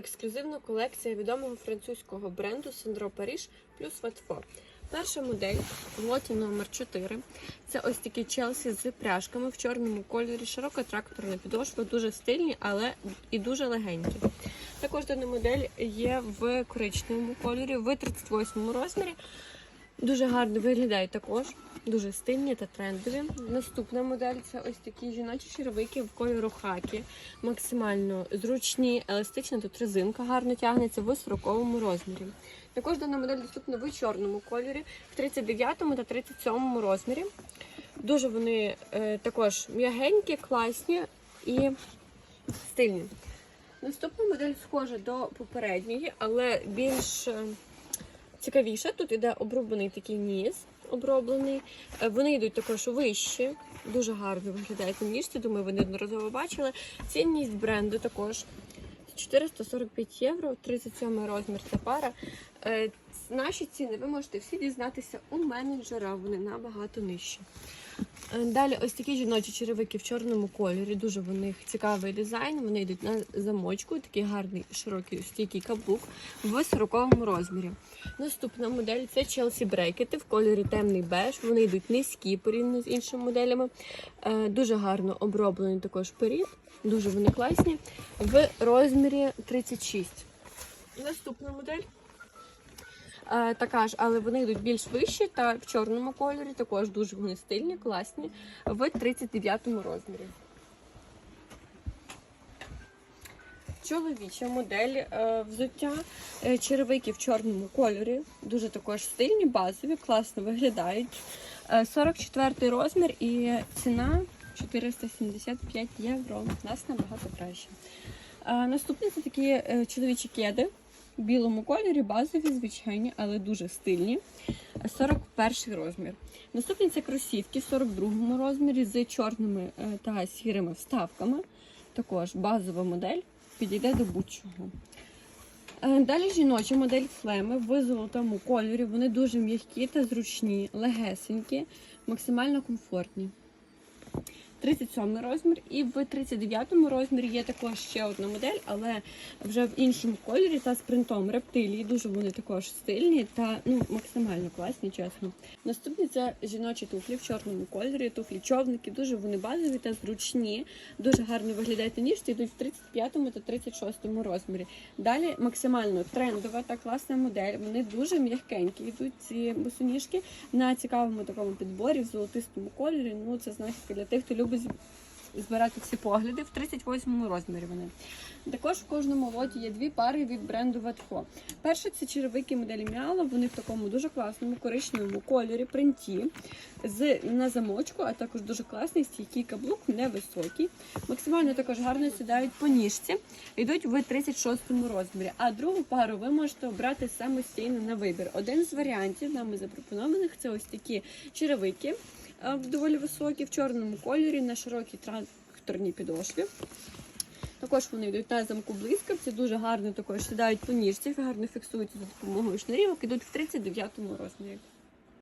ексклюзивна колекція відомого французького бренду Сандро Паріж плюс Ватфо. Перша модель в лоті номер 4 Це ось такі челсі з пряжками в чорному кольорі, широка тракторна підошва, дуже стильні, але і дуже легенькі. Також дана модель є в коричневому кольорі, в 38 розмірі. Дуже гарно виглядають також, дуже стильні та трендові. Наступна модель це ось такі жіночі черевики в кольору хакі, максимально зручні, еластична тут резинка гарно тягнеться в 40 розмірі. Також дана модель доступна в чорному кольорі, в 39 та 37 розмірі. Дуже вони е, також м'ягенькі, класні і стильні. Наступна модель схожа до попередньої, але більш е, цікавіша. Тут іде оброблений такий ніс, оброблений. Е, Вони йдуть також вищі, дуже гарно виглядають ніжці. Думаю, ви неодноразово бачили. Цінність бренду також 445 євро, 37 розмір ця пара. Е, Наші ціни ви можете всі дізнатися у менеджера, вони набагато нижчі. Е, Далі ось такі жіночі черевики в чорному кольорі. Дуже в них цікавий дизайн. Вони йдуть на замочку, такий гарний широкий стійкий каблук в 40 розмірі. Наступна модель це Chelsea брекети в кольорі темний беж. Вони йдуть низькі порівняно з іншими моделями. Е, Дуже гарно оброблений також перід. Дуже вони класні. В розмірі 36. Наступна модель. Е, Така ж, але вони йдуть більш вищі та в чорному кольорі. Також дуже вони стильні, класні в 39 розмірі. Чоловіча модель е, взуття е, черевики в чорному кольорі. Дуже також стильні, базові, класно виглядають. Е, 44 розмір і ціна 475 євро. У нас набагато краще. Наступні це такі чоловічі кеди в білому кольорі, базові, звичайні, але дуже стильні. Е, 41 розмір. Наступні це кросівки в 42 розмірі з чорними е, та сірими вставками. Також базова модель підійде до будь-чого. Е, Далі жіноча модель флеми в золотому кольорі. Вони дуже м'які та зручні, легесенькі, максимально комфортні. 37 розмір, і в 39 розмірі є також ще одна модель, але вже в іншому кольорі та з принтом рептилії. Дуже вони також стильні та ну, максимально класні, чесно. Наступні це жіночі туфлі в чорному кольорі, туфлі човники, дуже вони базові та зручні, дуже гарно виглядають на ніжці, йдуть в 35 та 36 розмірі. Далі максимально трендова та класна модель. Вони дуже м'якенькі. Йдуть ці босоніжки на цікавому такому підборі в золотистому кольорі. Ну це знахідка для тих, хто любить з- збирати всі погляди. В 38-му розмірі вони. Також в кожному лоті є дві пари від бренду Ватфо. Перше це черевики моделі Міала. Вони в такому дуже класному коричневому кольорі, принті з на замочку, а також дуже класний стійкий каблук, невисокий. Максимально також гарно сідають по ніжці. Йдуть в 36 розмірі. А другу пару ви можете обрати самостійно на вибір. Один з варіантів нами запропонованих це ось такі черевики доволі високі в чорному кольорі на широкій тракторній підошві. Також вони йдуть на замку блискавці, дуже гарно також сідають по ніжці, гарно фіксуються за допомогою шнурівок, ідуть в 39 му розмірі.